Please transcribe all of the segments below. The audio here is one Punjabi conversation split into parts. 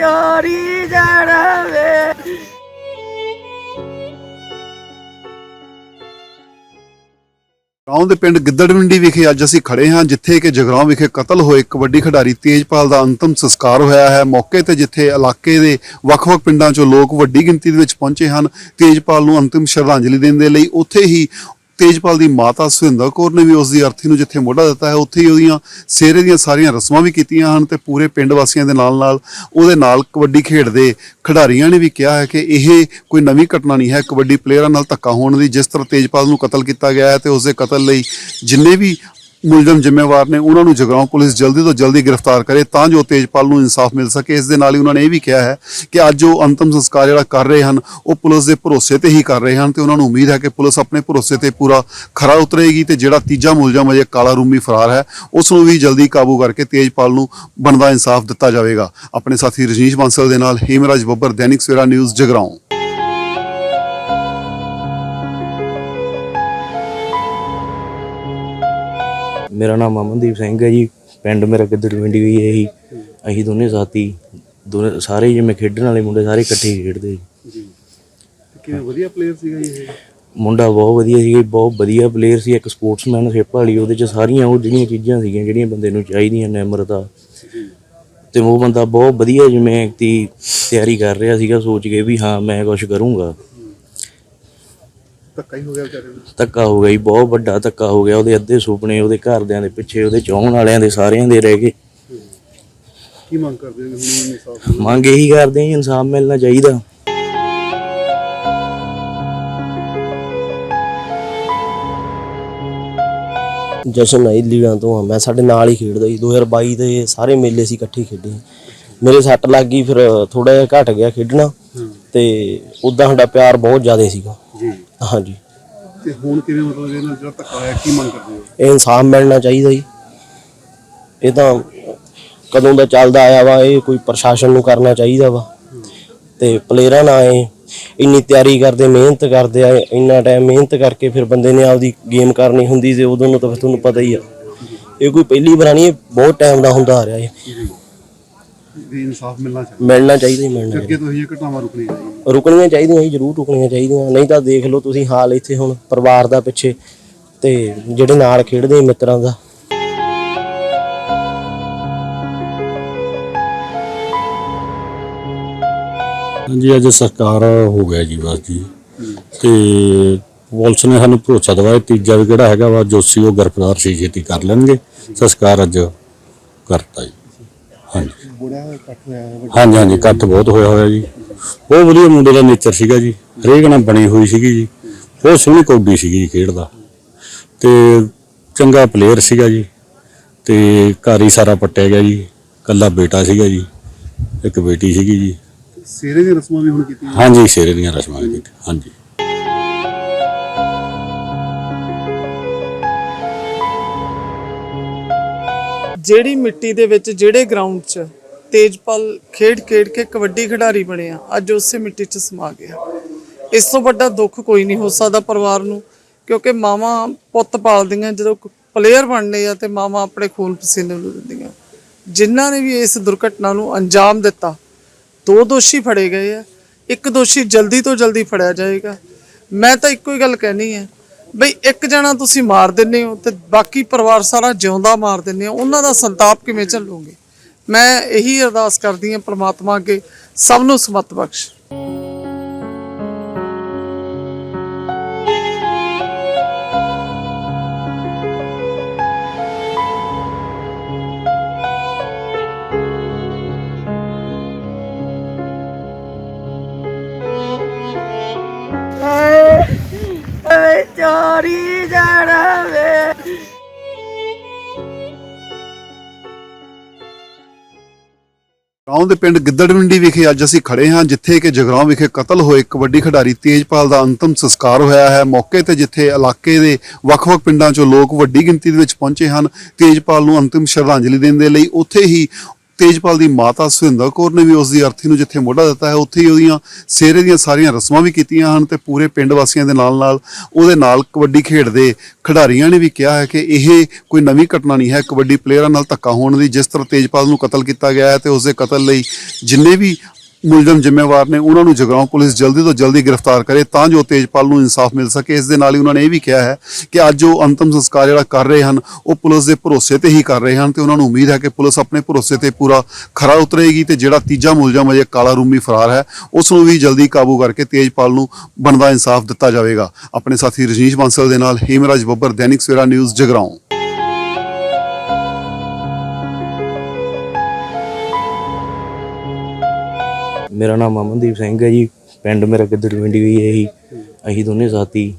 ਚੋਰੀ ਜਾਣਾ ਵੇ ਗਾਉਂ ਦੇ ਪਿੰਡ ਗਿੱਦੜਵਿੰਡੀ ਵਿਖੇ ਅੱਜ ਅਸੀਂ ਖੜੇ ਹਾਂ, ਜਿੱਥੇ ਕਿ ਜਗਰਾਉਂ ਵਿਖੇ ਕਤਲ ਹੋਏ ਕਬੱਡੀ ਖਿਡਾਰੀ ਤੇਜਪਾਲ ਦਾ ਅੰਤਮ ਸੰਸਕਾਰ ਹੋਇਆ ਹੈ। ਮੌਕੇ ਤੇ ਜਿੱਥੇ ਇਲਾਕੇ ਦੇ ਵੱਖ-ਵੱਖ ਪਿੰਡਾਂ ਚੋਂ ਲੋਕ ਵੱਡੀ ਗਿਣਤੀ ਦੇ ਵਿੱਚ ਪਹੁੰਚੇ ਹਨ, ਤੇਜਪਾਲ ਨੂੰ ਅੰਤਿਮ ਸ਼ਰਧਾਂਜਲੀ ਦੇਣ ਦੇ ਲਈ ਉੱਥੇ ਹੀ ਤੇਜਪਾਲ ਦੀ ਮਾਤਾ ਸੁਹਿੰਦਰ ਕੌਰ ਨੇ ਵੀ ਉਸ ਦੀ ਅਰਥੀ ਨੂੰ ਜਿੱਥੇ ਮੋਢਾ ਦਿੱਤਾ ਹੈ, ਉੱਥੇ ਹੀ ਉਹਦੀਆਂ ਸਿਹਰੇ ਦੀਆਂ ਸਾਰੀਆਂ ਰਸਮਾਂ ਵੀ ਕੀਤੀਆਂ ਹਨ ਤੇ ਪੂਰੇ ਪਿੰਡ ਵਾਸੀਆਂ ਦੇ ਨਾਲ-ਨਾਲ ਉਹਦੇ ਨਾਲ ਕਬੱਡੀ ਖੇਡਦੇ ਖਿਡਾਰੀਆਂ ਨੇ ਵੀ ਕਿਹਾ ਹੈ ਕਿ ਇਹ ਕੋਈ ਨਵੀਂ ਘਟਨਾ ਨਹੀਂ ਹੈ। ਕਬੱਡੀ ਪਲੇਅਰਾਂ ਨਾਲ ਧੱਕਾ ਹੋਣ ਦੀ ਜਿਸ ਤਰ੍ਹਾਂ ਤੇਜਪਾਲ ਨੂੰ ਕਤਲ ਕੀਤਾ ਗਿਆ ਹੈ ਤੇ ਉਸ ਦੇ ਕਤਲ ਲਈ ਜਿੰਨੇ ਵੀ ਮੁਲਜ਼ਮ ਜ਼ਿੰਮੇਵਾਰ ਨੇ ਉਹਨਾਂ ਨੂੰ ਜਗਰਾਉਂ ਪੁਲਿਸ ਜਲਦੀ ਤੋਂ ਜਲਦੀ ਗ੍ਰਿਫਤਾਰ ਕਰੇ ਤਾਂ ਜੋ ਤੇਜਪਾਲ ਨੂੰ ਇਨਸਾਫ ਮਿਲ ਸਕੇ। ਇਸ ਦੇ ਨਾਲ ਹੀ ਉਹਨਾਂ ਨੇ ਇਹ ਵੀ ਕਿਹਾ ਹੈ ਕਿ ਅੱਜ ਉਹ ਅੰਤਮ ਸੰਸਕਾਰ ਜਿਹੜਾ ਕਰ ਰਹੇ ਹਨ, ਉਹ ਪੁਲਿਸ ਦੇ ਭਰੋਸੇ ਤੇ ਹੀ ਕਰ ਰਹੇ ਹਨ ਤੇ ਉਹਨਾਂ ਨੂੰ ਉਮੀਦ ਹੈ ਕਿ ਪੁਲਿਸ ਆਪਣੇ ਭਰੋਸੇ ਤੇ ਪੂਰਾ ਖਰਾ ਉਤਰੇਗੀ ਤੇ ਜਿਹੜਾ ਤੀਜਾ ਮੁਲਜ਼ਮ ਅਜੇ ਕਾਲਾ ਰੂਮੀ ਫਰਾਰ ਹੈ, ਉਸ ਨੂੰ ਵੀ ਜਲਦੀ ਕਾਬੂ ਕਰਕੇ ਤੇਜਪਾਲ ਨੂੰ ਬਣਦਾ ਇਨਸਾਫ ਦਿੱਤਾ ਜਾਵੇਗਾ। ਆਪਣੇ ਸਾਥੀ ਰਜਨੀਸ਼ ਬਾਂਸਲ ਦੇ ਨਾਲ ਹੇਮਰਾਜ ਬੱਬਰ, ਦੈਨਿਕ ਸਵੇਰਾ ਨਿਊਜ਼, ਜਗਰਾਉਂ। ਮੇਰਾ ਨਾਮ ਅਮਨਦੀਪ ਸਿੰਘ ਹੈ ਜੀ ਪਿੰਡ ਮੇਰਾ ਗਿੱਦੜਵਿੰਡੀ ਵੀ ਹੈ ਜੀ। ਅਸੀਂ ਦੋਨੇ ਸਾਥੀ ਦੋਨੇ ਸਾਰੇ ਜਿਵੇਂ ਖੇਡਣ ਵਾਲੇ ਮੁੰਡੇ ਸਾਰੇ ਇਕੱਠੇ ਹੀ ਖੇਡਦੇ ਜੀ। ਕਿਵੇਂ ਵਧੀਆ ਪਲੇਅਰ ਸੀਗਾ ਇਹ? ਮੁੰਡਾ ਬਹੁਤ ਵਧੀਆ ਸੀ ਬਹੁਤ ਵਧੀਆ ਪਲੇਅਰ ਸੀ ਇੱਕ ਸਪੋਰਟਸਮੈਨਸ਼ਿਪ ਵਾਲੀ ਉਹਦੇ ਚ ਸਾਰੀਆਂ ਉਹ ਜਿਹੜੀਆਂ ਚੀਜ਼ਾਂ ਸੀਗੀਆਂ ਜਿਹੜੀਆਂ ਬੰਦੇ ਨੂੰ ਚਾਹੀਦੀਆਂ ਨਿਮਰਤਾ। ਤੇ ਉਹ ਬੰਦਾ ਬਹੁਤ ਵਧੀਆ ਜਿਵੇਂ ਦੀ ਤਿਆਰੀ ਕਰ ਰਿਹਾ ਸੀਗਾ ਸੋਚ ਕੇ ਵੀ ਹਾਂ ਮੈਂ ਕੁਝ ਕਰੂੰਗਾ। ਧੱਕਾ ਹੀ ਹੋ ਗਿਆ ਵਿਚਾਰੇ ਨੂੰ ਧੱਕਾ ਹੋ ਗਿਆ ਜੀ ਬਹੁਤ ਵੱਡਾ ਧੱਕਾ ਹੋ ਗਿਆ। ਉਹਦੇ ਅੱਧੇ ਸੁਪਨੇ ਉਹਦੇ ਘਰਦਿਆਂ ਦੇ ਪਿੱਛੇ ਉਹਦੇ ਚਾਹਣ ਵਾਲਿਆਂ ਦੇ ਸਾਰਿਆਂ ਦੇ ਰਹਿ ਗਏ। ਕੀ ਮੰਗ ਕਰਦੇ ਹੋ ਹੁਣ ਇਨਸਾਫ ਮੰਗ ਇਹੀ ਕਰਦੇ ਹਾਂ ਇਨਸਾਫ ਮਿਲਣਾ ਚਾਹੀਦਾ। ਜਸ਼ਨ ਹੈ ਲੀਡਾਂ ਤੋਂ ਹਾਂ ਮੈਂ ਸਾਡੇ ਨਾਲ ਹੀ ਖੇਡਦਾ ਸੀ 2022 ਦੇ ਸਾਰੇ ਮੇਲੇ ਸੀ ਇਕੱਠੇ ਖੇਡੇ। ਮੇਰੇ ਸੱਟ ਲੱਗ ਗਈ ਫਿਰ ਥੋੜਾ ਜਿਹਾ ਘਟ ਗਿਆ ਖੇਡਣਾ। ਤੇ ਉਦਾਂ ਸਾਡਾ ਪਿਆਰ ਬਹੁਤ ਜ਼ਿਆਦਾ ਸੀਗਾ। ਜੀ ਹਾਂਜੀ। ਤੇ ਹੁਣ ਕਿਵੇਂ ਮਤਲਬ ਇਹਨਾਂ ਜਿਹੜਾ ਧੱਕਾ ਹੋਇਆ ਕੀ ਮੰਗ ਕਰਦੇ ਹੋ? ਇਹ ਇਨਸਾਫ ਮਿਲਣਾ ਚਾਹੀਦਾ ਜੀ। ਇਹ ਤਾਂ ਕਦੋਂ ਦਾ ਚੱਲਦਾ ਆਇਆ ਵਾ ਇਹ ਕੋਈ ਪ੍ਰਸ਼ਾਸਨ ਨੂੰ ਕਰਨਾ ਚਾਹੀਦਾ ਵਾ। ਤੇ ਪਲੇਅਰਾਂ ਨਾਲ ਇਹ ਇੰਨੀ ਤਿਆਰੀ ਕਰਦੇ ਮਿਹਨਤ ਕਰਦੇ ਆ ਇੰਨਾ ਟਾਈਮ ਮਿਹਨਤ ਕਰਕੇ ਫਿਰ ਬੰਦੇ ਨੇ ਆਪਦੀ ਗੇਮ ਕਰਨੀ ਹੁੰਦੀ ਤੇ ਉਦੋਂ ਨੂੰ ਤਾਂ ਫਿਰ ਤੁਹਾਨੂੰ ਪਤਾ ਹੀ ਆ। ਇਹ ਕੋਈ ਪਹਿਲੀ ਵਾਰ ਨਹੀਂ ਇਹ ਬਹੁਤ ਟਾਈਮ ਦਾ ਹੁੰਦਾ ਆ ਰਿਹਾ ਇਹ। ਵੀ ਇਨਸਾਫ ਮਿਲਣਾ ਚਾਹੀਦਾ। ਮਿਲਣਾ ਚਾਹੀਦਾ ਹੀ ਮਿਲਣਾ ਅੱਗੇ ਤੋਂ ਇਹ ਘਟਨਾਵਾਂ ਰੁਕਣੀਆਂ ਚਾਹੀਦੀਆਂ। ਚਾਹੀਦਾ। ਰੁਕਣੀਆਂ ਚਾਹੀਦੀਆਂ ਜੀ ਜ਼ਰੂਰ ਰੁਕਣੀਆਂ ਚਾਹੀਦੀਆਂ। ਨਹੀਂ ਤਾਂ ਦੇਖ ਲਓ ਤੁਸੀਂ ਹਾਲ ਇੱਥੇ ਹੁਣ ਪਰਿਵਾਰ ਦਾ ਪਿੱਛੇ ਤੇ ਜਿਹੜੇ ਨਾਲ ਖੇਡਦੇ ਮਿੱਤਰਾਂ ਦਾ। ਹਾਂਜੀ ਅੱਜ ਸਰਕਾਰ ਹੋ ਗਿਆ ਜੀ ਬਸ ਜੀ। ਤੇ ਪੁਲਿਸ ਨੇ ਸਾਨੂੰ ਭਰੋਸਾ ਦਵਾਇਆ। ਤੀਜਾ ਵੀ ਕਿਹੜਾ ਹੈਗਾ ਵਾ ਜੋਸੀ ਉਹ ਗ੍ਰਿਫਤਾਰ ਸੀ ਛੇਤੀ ਕਰ ਲੈਣਗੇ। ਸੰਸਕਾਰ ਅੱਜ ਕਰਤਾ ਜੀ। ਹਾਂਜੀ। ਬੁੜਾ ਇਕੱਠ ਹੋਇਆ ਹੈ ਹਾਂਜੀ ਹਾਂਜੀ ਇਕੱਠ ਬਹੁਤ ਹੋਇਆ ਹੋਇਆ ਜੀ। ਬਹੁਤ ਵਧੀਆ ਮੁੰਡੇ ਦਾ ਨੇਚਰ ਸੀਗਾ ਜੀ। ਹਰੇਕ ਨਾਲ ਬਣੀ ਹੋਈ ਸੀਗੀ ਜੀ। ਬਹੁਤ ਸੋਹਣੀ ਕੌਡੀ ਸੀਗੀ ਜੀ ਖੇਡ ਦਾ। ਤੇ ਚੰਗਾ ਪਲੇਅਰ ਸੀਗਾ ਜੀ। ਤੇ ਘਰ ਹੀ ਸਾਰਾ ਪੱਟਿਆ ਗਿਆ ਜੀ। ਕੱਲਾ ਬੇਟਾ ਸੀਗਾ ਜੀ। ਇੱਕ ਬੇਟੀ ਸੀਗੀ ਜੀ। ਸਿਹਰੇ ਦੀਆਂ ਰਸਮਾਂ ਵੀ ਹੁਣ ਕੀਤੀਆਂ? ਹਾਂਜੀ ਸ਼ੇਰੇ ਦੀਆਂ ਰਸਮਾਂ ਜੀ ਹਾਂਜੀ। ਜਿਹੜੀ ਮਿੱਟੀ ਦੇ ਵਿੱਚ ਜਿਹੜੇ ਗਰਾਊਂਡ 'ਚ ਤੇਜਪਾਲ ਖੇਡ ਖੇਡ ਕੇ ਕਬੱਡੀ ਖਿਡਾਰੀ ਬਣਿਆ ਅੱਜ ਉਸੇ ਮਿੱਟੀ 'ਚ ਸਮਾ ਗਿਆ। ਇਸ ਤੋਂ ਵੱਡਾ ਦੁੱਖ ਕੋਈ ਨਹੀਂ ਹੋ ਸਕਦਾ ਪਰਿਵਾਰ ਨੂੰ, ਕਿਉਂਕਿ ਮਾਵਾਂ ਪੁੱਤ ਪਾਲਦੀਆਂ, ਜਦੋਂ ਪਲੇਅਰ ਬਣਨੇ ਆ ਤੇ ਮਾਵਾਂ ਆਪਣੇ ਖੂਨ ਪਸੀਨੇ ਨੂੰ ਦਿੰਦੀਆਂ। ਜਿਨ੍ਹਾਂ ਨੇ ਵੀ ਇਸ ਦੁਰਘਟਨਾ ਨੂੰ ਅੰਜਾਮ ਦਿੱਤਾ, ਦੋ ਦੋਸ਼ੀ ਫੜੇ ਗਏ ਆ। ਇੱਕ ਦੋਸ਼ੀ ਜਲਦੀ ਤੋਂ ਜਲਦੀ ਫੜਿਆ ਜਾਏਗਾ। ਮੈਂ ਤਾਂ ਇੱਕੋ ਹੀ ਗੱਲ ਕਹਿਣੀ ਹੈ ਬਈ ਇੱਕ ਜਣਾ ਤੁਸੀਂ ਮਾਰ ਦਿੰਦੇ ਹੋ ਤੇ ਬਾਕੀ ਪਰਿਵਾਰ ਸਾਰਾ ਜਿਉਂਦਾ ਮਾਰ ਦਿੰਦੇ ਹੋ ਉਹਨਾਂ ਦਾ ਸੰਤਾਪ ਕਿਵੇਂ ਝੱਲੋਗੇ ਮੈਂ ਇਹੀ ਅਰਦਾਸ ਕਰਦੀ ਹਾਂ ਪ੍ਰਮਾਤਮਾ ਅੱਗੇ ਸਭ ਨੂੰ ਸਮਤ ਬਖਸ਼। ਗਾਉਂ ਦੇ ਪਿੰਡ ਗਿੱਦੜਵਿੰਡੀ ਵਿਖੇ ਅੱਜ ਅਸੀਂ ਖੜੇ ਹਾਂ, ਜਿੱਥੇ ਕਿ ਜਗਰਾਉਂ ਵਿਖੇ ਕਤਲ ਹੋਏ ਕਬੱਡੀ ਖਿਡਾਰੀ ਤੇਜਪਾਲ ਦਾ ਅੰਤਮ ਸੰਸਕਾਰ ਹੋਇਆ ਹੈ। ਮੌਕੇ ਤੇ ਜਿੱਥੇ ਇਲਾਕੇ ਦੇ ਵੱਖ-ਵੱਖ ਪਿੰਡਾਂ ਚੋਂ ਲੋਕ ਵੱਡੀ ਗਿਣਤੀ ਦੇ ਵਿੱਚ ਪਹੁੰਚੇ ਹਨ, ਤੇਜਪਾਲ ਨੂੰ ਅੰਤਿਮ ਸ਼ਰਧਾਂਜਲੀ ਦੇਣ ਦੇ ਲਈ ਉੱਥੇ ਹੀ ਤੇਜਪਾਲ ਦੀ ਮਾਤਾ ਸੁਹਿੰਦਰ ਕੌਰ ਨੇ ਵੀ ਉਸ ਦੀ ਅਰਥੀ ਨੂੰ ਜਿੱਥੇ ਮੋਢਾ ਦਿੱਤਾ ਹੈ, ਉੱਥੇ ਹੀ ਉਹਦੀਆਂ ਸਿਹਰੇ ਦੀਆਂ ਸਾਰੀਆਂ ਰਸਮਾਂ ਵੀ ਕੀਤੀਆਂ ਹਨ ਤੇ ਪੂਰੇ ਪਿੰਡ ਵਾਸੀਆਂ ਦੇ ਨਾਲ ਨਾਲ ਉਹਦੇ ਨਾਲ ਕਬੱਡੀ ਖੇਡਦੇ ਖਿਡਾਰੀਆਂ ਨੇ ਵੀ ਕਿਹਾ ਹੈ ਕਿ ਇਹ ਕੋਈ ਨਵੀਂ ਘਟਨਾ ਨਹੀਂ ਹੈ। ਕਬੱਡੀ ਪਲੇਅਰਾਂ ਨਾਲ ਧੱਕਾ ਹੋਣ ਦੀ ਜਿਸ ਤਰ੍ਹਾਂ ਤੇਜਪਾਲ ਨੂੰ ਕਤਲ ਕੀਤਾ ਗਿਆ ਹੈ ਤੇ ਉਸ ਦੇ ਕਤਲ ਲਈ ਜਿੰਨੇ ਵੀ ਮੁਲਜ਼ਮ ਜ਼ਿੰਮੇਵਾਰ ਨੇ ਉਹਨਾਂ ਨੂੰ ਜਗਰਾਉਂ ਪੁਲਿਸ ਜਲਦੀ ਤੋਂ ਜਲਦੀ ਗ੍ਰਿਫਤਾਰ ਕਰੇ ਤਾਂ ਜੋ ਤੇਜਪਾਲ ਨੂੰ ਇਨਸਾਫ ਮਿਲ ਸਕੇ। ਇਸ ਦੇ ਨਾਲ ਹੀ ਉਹਨਾਂ ਨੇ ਇਹ ਵੀ ਕਿਹਾ ਹੈ ਕਿ ਅੱਜ ਉਹ ਅੰਤਮ ਸੰਸਕਾਰ ਜਿਹੜਾ ਕਰ ਰਹੇ ਹਨ, ਉਹ ਪੁਲਿਸ ਦੇ ਭਰੋਸੇ ਤੇ ਹੀ ਕਰ ਰਹੇ ਹਨ ਤੇ ਉਹਨਾਂ ਨੂੰ ਉਮੀਦ ਹੈ ਕਿ ਪੁਲਿਸ ਆਪਣੇ ਭਰੋਸੇ ਤੇ ਪੂਰਾ ਖਰਾ ਉਤਰੇਗੀ ਤੇ ਜਿਹੜਾ ਤੀਜਾ ਮੁਲਜ਼ਮ ਅਜੇ ਕਾਲਾ ਰੂਮੀ ਫਰਾਰ ਹੈ, ਉਸ ਨੂੰ ਵੀ ਜਲਦੀ ਕਾਬੂ ਕਰਕੇ ਤੇਜਪਾਲ ਨੂੰ ਬਣਦਾ ਇਨਸਾਫ ਦਿੱਤਾ ਜਾਵੇਗਾ। ਆਪਣੇ ਸਾਥੀ ਰਜਨੀਸ਼ ਬਾਂਸਲ ਦੇ ਨਾਲ ਹੀਮਰਾਜ ਬੱਬਰ, ਦੈਨਿਕ ਸਵੇਰਾ ਨਿਊਜ਼, ਜਗਰਾਉਂ। ਮੇਰਾ ਨਾਮ ਅਮਨਦੀਪ ਸਿੰਘ ਹੈ ਜੀ ਪਿੰਡ ਮੇਰਾ ਗਿੱਦੜ ਪਿੰਡੀ ਵੀ ਹੈ ਜੀ। ਅਸੀਂ ਦੋਨੇ ਸਾਥੀ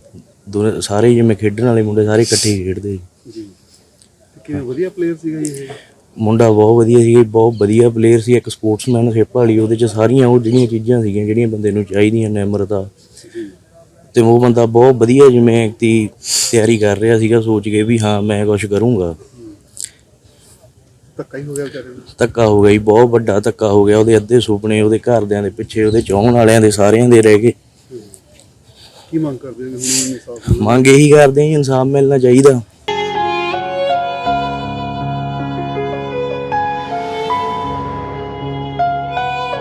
ਦੋਨੇ ਸਾਰੇ ਜਿਵੇਂ ਖੇਡਣ ਵਾਲੇ ਮੁੰਡੇ ਸਾਰੇ ਇਕੱਠੇ ਹੀ ਖੇਡਦੇ ਜੀ। ਕਿਵੇਂ ਵਧੀਆ ਪਲੇਅਰ ਸੀਗਾ ਇਹ? ਮੁੰਡਾ ਬਹੁਤ ਵਧੀਆ ਸੀ ਬਹੁਤ ਵਧੀਆ ਪਲੇਅਰ ਸੀ ਇੱਕ ਸਪੋਰਟਸਮੈਨਸ਼ਿਪ ਵਾਲੀ ਉਹਦੇ ਚ ਸਾਰੀਆਂ ਉਹ ਜਿਹੜੀਆਂ ਚੀਜ਼ਾਂ ਸੀਗੀਆਂ ਜਿਹੜੀਆਂ ਬੰਦੇ ਨੂੰ ਚਾਹੀਦੀਆਂ ਨਿਮਰਤਾ ਤੇ ਉਹ ਬੰਦਾ ਬਹੁਤ ਵਧੀਆ ਜਿਵੇਂ ਦੀ ਤਿਆਰੀ ਕਰ ਰਿਹਾ ਸੀਗਾ ਸੋਚ ਕੇ ਵੀ ਹਾਂ ਮੈਂ ਕੁਝ ਕਰੂੰਗਾ। ਧੱਕਾ ਹੀ ਹੋ ਗਿਆ ਵਿਚਾਰੇ ਨੂੰ। ਧੱਕਾ ਹੋ ਗਿਆ ਜੀ ਬਹੁਤ ਵੱਡਾ ਧੱਕਾ ਹੋ ਗਿਆ। ਉਹਦੇ ਅੱਧੇ ਸੁਪਨੇ ਉਹਦੇ ਘਰਦਿਆਂ ਦੇ ਪਿੱਛੇ ਉਹਦੇ ਚਾਹਣ ਵਾਲਿਆਂ ਦੇ ਸਾਰਿਆਂ ਦੇ ਰਹਿ ਗਏ। ਕੀ ਮੰਗ ਕਰਦੇ ਹੋ ਹੁਣ ਇਨਸਾਫ ਮੰਗ ਇਹੀ ਕਰਦੇ ਜੀ ਇਨਸਾਫ ਮਿਲਣਾ ਚਾਹੀਦਾ।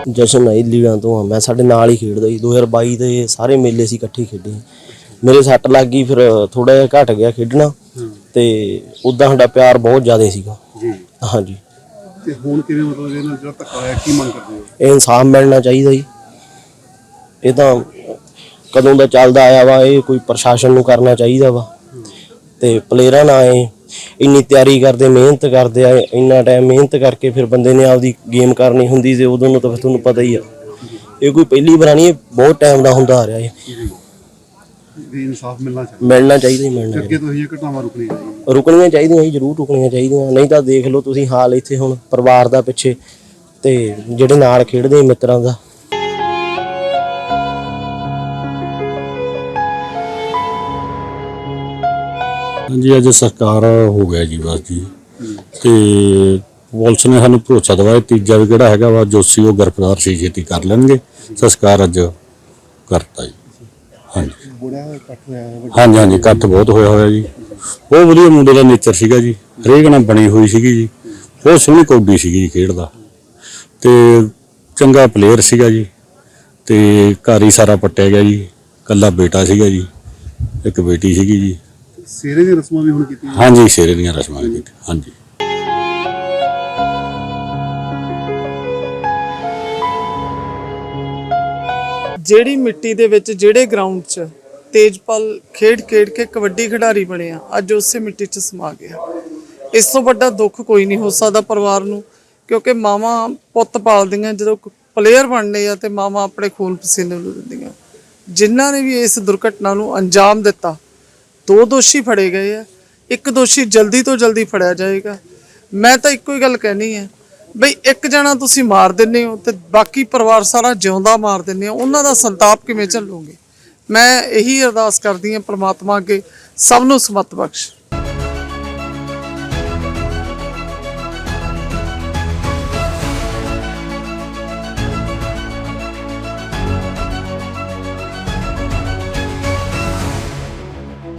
ਜਸ਼ਨ ਹੈ ਲੀਡਾਂ ਤੋਂ ਆ। ਮੈਂ ਸਾਡੇ ਨਾਲ ਹੀ ਖੇਡਦਾ ਸੀ 2022 ਦੇ ਸਾਰੇ ਮੇਲੇ ਸੀ ਇਕੱਠੇ ਖੇਡੇ। ਮੇਰੇ ਸੱਟ ਲੱਗ ਗਈ ਫਿਰ ਥੋੜਾ ਜਿਹਾ ਘਟ ਗਿਆ ਖੇਡਣਾ। ਤੇ ਉਦਾਂ ਸਾਡਾ ਪਿਆਰ ਬਹੁਤ ਜ਼ਿਆਦਾ ਸੀਗਾ। ਹਾਂਜੀ। ਤੇ ਹੁਣ ਕਿਵੇਂ ਮਤਲਬ ਇਹਨਾਂ ਜਿਹੜਾ ਧੱਕਾ ਹੋਇਆ ਕੀ ਮੰਗ ਕਰਦੇ ਹੋ? ਇਹ ਇਨਸਾਫ ਮਿਲਣਾ ਚਾਹੀਦਾ ਜੀ। ਇਹ ਤਾਂ ਕਦੋਂ ਦਾ ਚੱਲਦਾ ਆਇਆ ਵਾ ਇਹ ਕੋਈ ਪ੍ਰਸ਼ਾਸਨ ਨੂੰ ਕਰਨਾ ਚਾਹੀਦਾ ਵਾ। ਤੇ ਪਲੇਅਰਾਂ ਨਾਲ ਇਹ ਇੰਨੀ ਤਿਆਰੀ ਕਰਦੇ ਮਿਹਨਤ ਕਰਦੇ ਆ ਇੰਨਾ ਟਾਈਮ ਮਿਹਨਤ ਕਰਕੇ ਫਿਰ ਬੰਦੇ ਨੇ ਆਪਦੀ ਗੇਮ ਕਰਨੀ ਹੁੰਦੀ ਤੇ ਉਦੋਂ ਨੂੰ ਤਾਂ ਫਿਰ ਤੁਹਾਨੂੰ ਪਤਾ ਹੀ ਆ। ਇਹ ਕੋਈ ਪਹਿਲੀ ਵਾਰ ਨਹੀਂ ਇਹ ਬਹੁਤ ਟਾਈਮ ਦਾ ਹੁੰਦਾ ਆ ਰਿਹਾ ਇਹ। ਵੀ ਇਨਸਾਫ ਮਿਲਣਾ ਚਾਹੀਦਾ। ਮਿਲਣਾ ਚਾਹੀਦਾ ਹੀ ਮਿਲਣਾ ਅੱਗੇ ਤੋਂ ਇਹ ਘਟਨਾਵਾਂ ਰੁਕਣੀਆਂ ਚਾਹੀਦੀਆਂ। ਚਾਹੀਦਾ। ਰੁਕਣੀਆਂ ਚਾਹੀਦੀਆਂ ਜੀ ਜ਼ਰੂਰ ਰੁਕਣੀਆਂ ਚਾਹੀਦੀਆਂ। ਨਹੀਂ ਤਾਂ ਦੇਖ ਲਓ ਤੁਸੀਂ ਹਾਲ ਇੱਥੇ ਹੁਣ ਪਰਿਵਾਰ ਦਾ ਪਿੱਛੇ ਤੇ ਜਿਹੜੇ ਨਾਲ ਖੇਡਦੇ ਮਿੱਤਰਾਂ ਦਾ। ਹਾਂਜੀ ਅੱਜ ਸਰਕਾਰ ਹੋ ਗਿਆ ਜੀ ਬਸ ਜੀ। ਤੇ ਪੁਲਿਸ ਨੇ ਸਾਨੂੰ ਭਰੋਸਾ ਦਿਵਾਇਆ। ਤੀਜਾ ਵੀ ਕਿਹੜਾ ਹੈਗਾ ਵਾ ਜੋਸੀ ਉਹ ਗ੍ਰਿਫਤਾਰ ਸੀ ਛੇਤੀ ਕਰ ਲੈਣਗੇ। ਸੰਸਕਾਰ ਅੱਜ ਕਰਤਾ ਜੀ। ਹਾਂਜੀ। ਬੁੜਾ ਇਕੱਠ ਹੋਇਆ ਹੈ ਹਾਂਜੀ ਹਾਂਜੀ ਇਕੱਠ ਬਹੁਤ ਹੋਇਆ ਹੋਇਆ ਜੀ। ਬਹੁਤ ਵਧੀਆ ਮੁੰਡੇ ਦਾ ਨੇਚਰ ਸੀਗਾ ਜੀ। ਹਰੇਕ ਨਾਲ ਬਣੀ ਹੋਈ ਸੀਗੀ ਜੀ। ਬਹੁਤ ਸੋਹਣੀ ਕੌਡੀ ਸੀਗੀ ਜੀ ਖੇਡਦਾ ਤੇ ਚੰਗਾ ਪਲੇਅਰ ਸੀਗਾ ਜੀ। ਤੇ ਘਰ ਹੀ ਸਾਰਾ ਪੱਟਿਆ ਗਿਆ ਜੀ। ਕੱਲਾ ਬੇਟਾ ਸੀਗਾ ਜੀ। ਇੱਕ ਬੇਟੀ ਸੀਗੀ ਜੀ। ਸਿਹਰੇ ਦੀਆਂ ਰਸਮਾਂ ਵੀ ਹੁਣ ਕੀਤੀਆਂ? ਹਾਂਜੀ ਸ਼ੇਰੇ ਦੀਆਂ ਰਸਮਾਂ ਜੀ ਹਾਂਜੀ। ਜਿਹੜੀ ਮਿੱਟੀ ਦੇ ਵਿੱਚ ਜਿਹੜੇ ਗਰਾਊਂਡ 'ਚ ਤੇਜਪਾਲ ਖੇਡ ਖੇਡ ਕੇ ਕਬੱਡੀ ਖਿਡਾਰੀ ਬਣਿਆ ਅੱਜ ਉਸੇ ਮਿੱਟੀ 'ਚ ਸਮਾ ਗਿਆ। ਇਸ ਤੋਂ ਵੱਡਾ ਦੁੱਖ ਕੋਈ ਨਹੀਂ ਹੋ ਸਕਦਾ ਪਰਿਵਾਰ ਨੂੰ, ਕਿਉਂਕਿ ਮਾਵਾਂ ਪੁੱਤ ਪਾਲਦੀਆਂ, ਜਦੋਂ ਪਲੇਅਰ ਬਣਨੇ ਆ ਤੇ ਮਾਵਾਂ ਆਪਣੇ ਖੂਨ ਪਸੀਨੇ ਨੂੰ ਦਿੰਦੀਆਂ। ਜਿਨ੍ਹਾਂ ਨੇ ਵੀ ਇਸ ਦੁਰਘਟਨਾ ਨੂੰ ਅੰਜਾਮ ਦਿੱਤਾ, ਦੋ ਦੋਸ਼ੀ ਫੜੇ ਗਏ ਆ। ਇੱਕ ਦੋਸ਼ੀ ਜਲਦੀ ਤੋਂ ਜਲਦੀ ਫੜਿਆ ਜਾਏਗਾ। ਮੈਂ ਤਾਂ ਇੱਕੋ ਹੀ ਗੱਲ ਕਹਿਣੀ ਹੈ ਬਈ ਇੱਕ ਜਣਾ ਤੁਸੀਂ ਮਾਰ ਦਿੰਦੇ ਹੋ ਤੇ ਬਾਕੀ ਪਰਿਵਾਰ ਸਾਰਾ ਜਿਉਂਦਾ ਮਾਰ ਦਿੰਦੇ ਹੋ ਉਹਨਾਂ ਦਾ ਸੰਤਾਪ ਕਿਵੇਂ ਝੱਲੋਗੇ? ਮੈਂ ਇਹੀ ਅਰਦਾਸ ਕਰਦੀ ਹਾਂ ਪ੍ਰਮਾਤਮਾ ਅੱਗੇ ਸਭ ਨੂੰ ਸਮਤ ਬਖਸ਼।